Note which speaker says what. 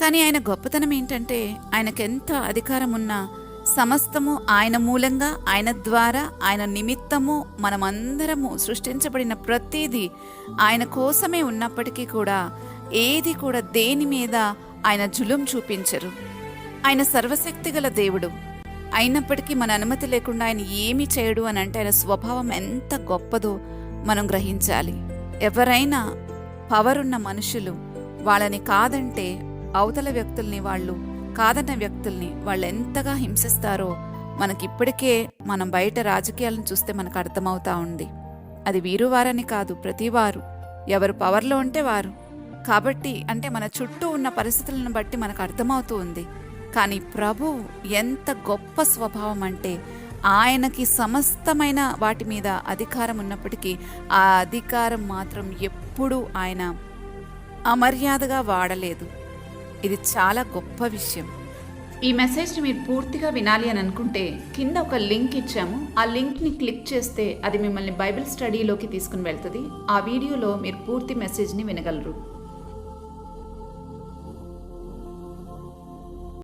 Speaker 1: కానీ ఆయన గొప్పతనం ఏంటంటే ఆయనకెంత అధికారం ఉన్నా సమస్తము ఆయన మూలంగా ఆయన ద్వారా ఆయన నిమిత్తము మనమందరము సృష్టించబడిన ప్రతిదీ ఆయన కోసమే ఉన్నప్పటికీ కూడా ఏది కూడా దేని మీద ఆయన జులుం చూపించరు. ఆయన సర్వశక్తి గల దేవుడు. అయినప్పటికీ మన అనుమతి లేకుండా ఆయన ఏమి చేయడు అని అంటే ఆయన స్వభావం ఎంత గొప్పదో మనం గ్రహించాలి. ఎవరైనా పవర్ ఉన్న మనుషులు వాళ్ళని కాదంటే అవతల వ్యక్తుల్ని వాళ్ళు కాదన్న వ్యక్తుల్ని వాళ్ళు ఎంతగా హింసిస్తారో మనకిప్పటికే మనం బయట రాజకీయాలను చూస్తే మనకు అర్థమవుతా ఉంది. అది వీరువారని కాదు ప్రతివారు ఎవరు పవర్లో ఉంటే వారు. కాబట్టి అంటే మన చుట్టూ ఉన్న పరిస్థితులను బట్టి మనకు అర్థమవుతూ ఉంది. కానీ ప్రభు ఎంత గొప్ప స్వభావం అంటే ఆయనకి సమస్తమైన వాటి మీద అధికారం ఉన్నప్పటికీ ఆ అధికారం మాత్రం ఎప్పుడూ ఆయన అమర్యాదగా వాడలేదు. ఇది చాలా గొప్ప విషయం. ఈ మెసేజ్ని మీరు పూర్తిగా వినాలి అని అనుకుంటే కింద ఒక లింక్ ఇచ్చాము. ఆ లింక్ని క్లిక్ చేస్తే అది మిమ్మల్ని బైబిల్ స్టడీలోకి తీసుకుని వెళ్తుంది. ఆ వీడియోలో మీరు పూర్తి మెసేజ్ని వినగలరు.